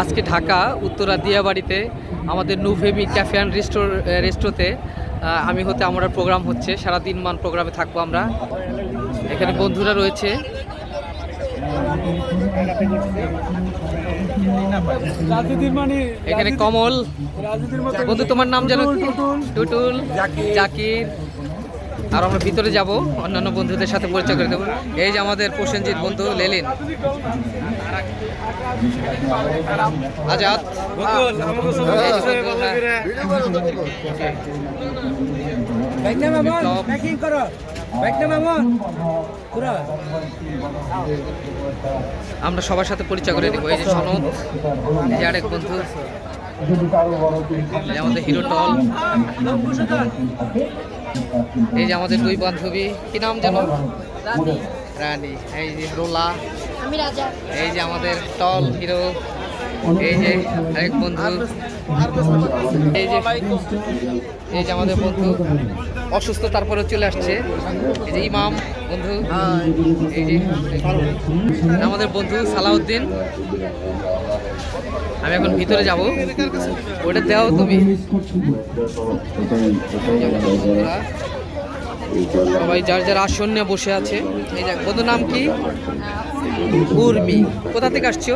আজকে ঢাকা উত্তরা দিয়াবাড়িতে আমাদের নুভেমি ক্যাফে অ্যান্ড রেস্টোর রেস্টোতে আমি হতে আমরা প্রোগ্রাম হচ্ছে। সারা দিন মান প্রোগ্রামে থাকব আমরা। এখানে বন্ধুরা রয়েছে। মানে এখানে কমল। বন্ধু তোমার নাম জানো টুটুল জাকির। আর আমরা ভিতরে যাব, অন্যান্য বন্ধুদের সাথে পরিচয় করে দেবো। এই যে আমাদের প্রসেনজিৎ বন্ধু, লেলিন। আজাদ। আমরা সবার সাথে পরিচয় করে দেবো। এই যে সনদ, এই যে আরেক বন্ধু আমাদের হিরো টল। এই যে আমাদের দুই বান্ধবী কি নাম যেন? রানী। এই যে রোলা আমি রাজা। এই যে আমাদের টল হিরো। এই যে আরেক বন্ধু। এই যে এই যে আমাদের বন্ধু অসুস্থ তারপরে চলে আসছে। এই যে ইমাম বন্ধু, এই যে আমাদের বন্ধু সালাউদ্দিন। আমি এখন ভিতরে যাব। ওটা দেও তুমি। সবাই যার যার আসন নিয়ে বসে আছে। এই যে, বন্ধুর নাম কি? উর্মি। কোথা থেকে আসছো?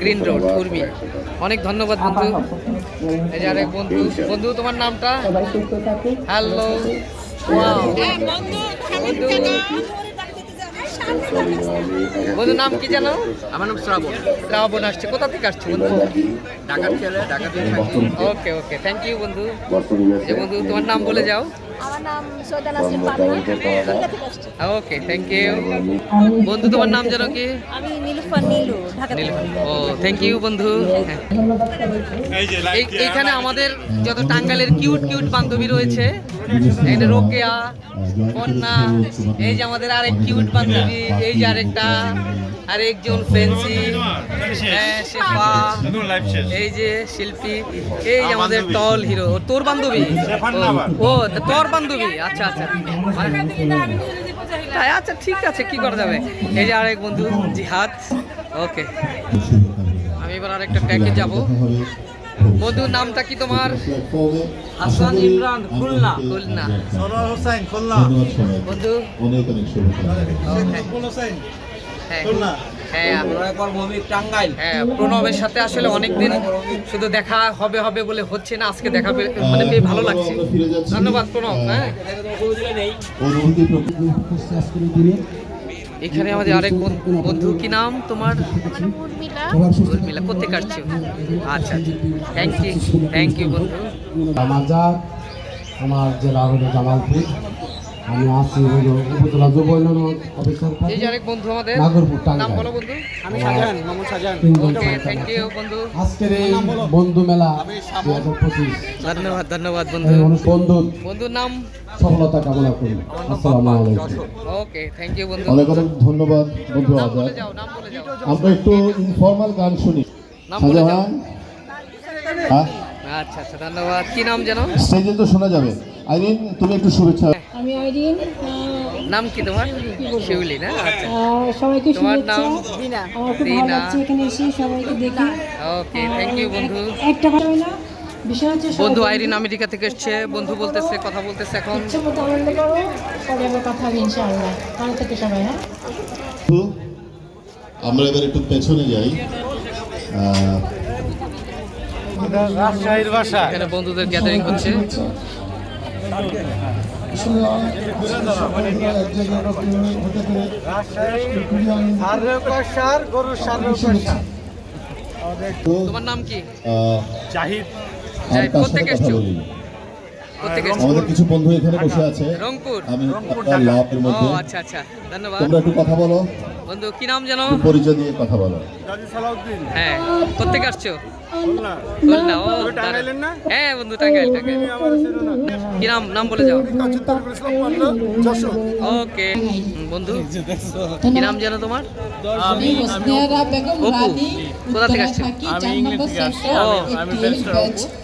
Green road Urmi. অনেক ধন্যবাদ বন্ধু। এই যে আরেক বন্ধু। বন্ধু তোমার নামটা? হ্যালো বন্ধুর নাম কি জানো আমার নাম শ্রাবণ। শ্রাবণ আসছে। কোথা থেকে আসছে বন্ধু? ঢাকার ছেলে ঢাকাতে থাকি ওকে ওকে থ্যাংক ইউ বন্ধু। যে বন্ধু তোমার নাম বলে যাও। আমার নাম সৈয়দা নাসরিন পাবনা। খুলনা থেকে আসছি। ওকে থ্যাংক ইউ বন্ধু তোমার নাম জানো কি? আমি নীলুফার নীলু ঢাকা থেকে। ও থ্যাংক ইউ বন্ধু। হ্যাঁ। এই- এইখানে আমাদের যত টাঙ্গালের কিউট কিউট বান্ধবী রয়েছে এখানে রোকেয়া কন্যা এই যে আমাদের আরেক কিউট বান্ধবী এই যে আরেকটা আরেকজন ফ্রেন্সি হ্যাঁ শেফা এই যে শিল্পী এই যে আমাদের টল হিরো তোর বান্ধবী? ও ও, তোর বান্ধবী? আচ্ছা আচ্ছা। তাই আচ্ছা ঠিক আছে কি করা যাবে? এই যে আরেক বন্ধু জিহাদ। ওকে। আমি এবার আরেকটা ট্র্যাকে যাব। বন্ধুর নামটা কি তোমার? হাসান ইমরান খুলনা। খুলনা। সরোয়ার হোসেন খুলনা। বন্ধু? অনেক অনেক শুভেচ্ছা হ্যাঁ। হ্যাঁ। খুলনা। হ্যাঁ টাঙ্গাইল। হ্যাঁ প্রণবের সাথে আসলে অনেকদিন শুধু দেখা হবে হবে বলে হচ্ছে না আজকে দেখা মানে পেয়ে ভালো লাগছে। ধন্যবাদ প্রণব হ্যাঁ। এখানে আমাদের আরেক বন- বন্ধু কি নাম তোমার? উর্মিলা। উর্মিলা কোথেকে আচ্ছা থ্যাংক ইউ থ্যাংক ইউ বন্ধু। আমার জেলা হলো জামালপুর। আমি আছি হলো উপজেলা যুব উন্নয়ন অফিসার এই যে আরেক বন্ধু আমাদের। নাগরপুর। নাম বলো বন্ধু। আমি Shahjahan Mohammad Shahjahan okay thank you বন্ধু। আজকের এই বন্ধু মেলা দুই হাজার পঁচিশ। ধন্যবাদ ধন্যবাদ বন্ধু। এই বন্ধুর নাম? সফলতা কামনা করি। আসসালামু আলাইকুম। ওকে থ্যাংক ইউ বন্ধু। অনেক অনেক ধন্যবাদ বন্ধু নাম বলে আজাদ। যাও নাম বলে যাও। আমরা একটু ইনফর্মাল গান শুনি। নাম বলে যাও। হ্যাঁ? আচ্ছা আচ্ছা ধন্যবাদ। কি নাম জানো স্টেজে তো শোনা যাবে। আইরিন তুমি একটু শুভেচ্ছা আমি আইরিন নাম কি তোমার? শিউলি না? আচ্ছা। সবাইকে শুভেচ্ছা। নাম? আমার খুব ভালো লাগছে এখানে এসে সবাইকে দেখে। ওকে থ্যাংক ইউ বন্ধু। একটা কথা না বিষয় হচ্ছে সবাই বন্ধু আইরিন আমেরিকা থেকে এসছে বন্ধু বলতেছে কথা বলতেছে এখন। হ্যাঁ? আমরা এবার একটু পেছনে যাই। রাজশাহীর ভাষা এখানে বন্ধুদের গ্যাদারিং হচ্ছে। তোমার নাম কি? জাহিদ। এসছো? আমাদের কিছু বন্ধু এখানে বসে আছে। রংপুর। আমি আপনার লাভের মধ্যে। আচ্ছা আচ্ছা ধন্যবাদ। তোমরা একটু কথা বলো। বন্ধু কি নাম জানো একটু পরিচয় দিয়ে কথা বলো। গাজী সালাউদ্দিন। হ্যাঁ কোথেকে আসছো? খুলনা। ও? হ্যাঁ বন্ধু টাঙ্গাইল টাঙ্গাইল। কি নাম নাম বলে যাও। ওকে বন্ধু কি নাম জানো তোমার? আমি বেগম কোথা থেকে আসছো? থাকি নম্বর সেক্টর ও, একটি ব্যাচ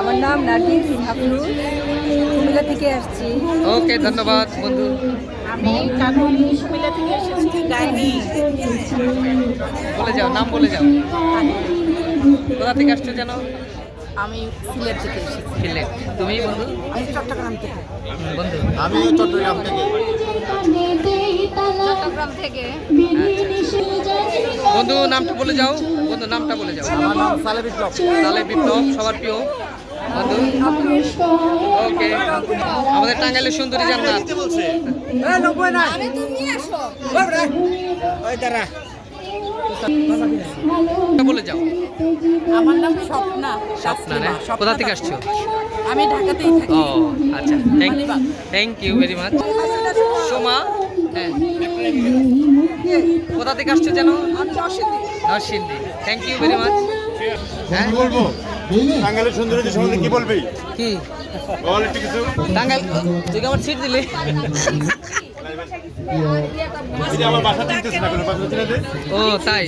আমার নাম নার্গিস আফরুল কুমিল্লা থেকে আসছি। ওকে ধন্যবাদ বন্ধু। আমি কাকুলি কুমিল্লা থেকে এসেছি গাইনি। বলে যাও নাম বলে যাও। কোথা থেকে আসছো যেন আমি সিলেট থেকে এসেছি। সিলেট। তুমি বন্ধু? আমি চট্টগ্রাম থেকে। বন্ধু? আমি চট্টগ্রাম থেকে। চট্টগ্রাম থেকে। বন্ধু নামটা বলে যাও। বন্ধু নামটা বলে যাও। আমার নাম সালে বিপ্লব। তাহলে বিপ্লব সবার প্রিয়। আমাদের টাঙ্গাইলের সুন্দরী জান্নাত। বলে যাও। আমার নাম স্বপ্না। স্বপ্না না কোথা থেকে আসছো? আমি ঢাকাতেই থাকি। ও আচ্ছা thank thank you very much Soma হ্যাঁ। কোথা থেকে আসছো যেন? Narsingdi. Thank you very much হ্যাঁ? বলব? টাঙ্গালের সৌন্দর্য সম্বন্ধে কি বলবি? কি? বল একটু কিছু। টাঙ্গাল তুই কি আমার সিট দিলি? আমার বাসা চিনতেছ না কোনো? বাসা চিনে ও তাই?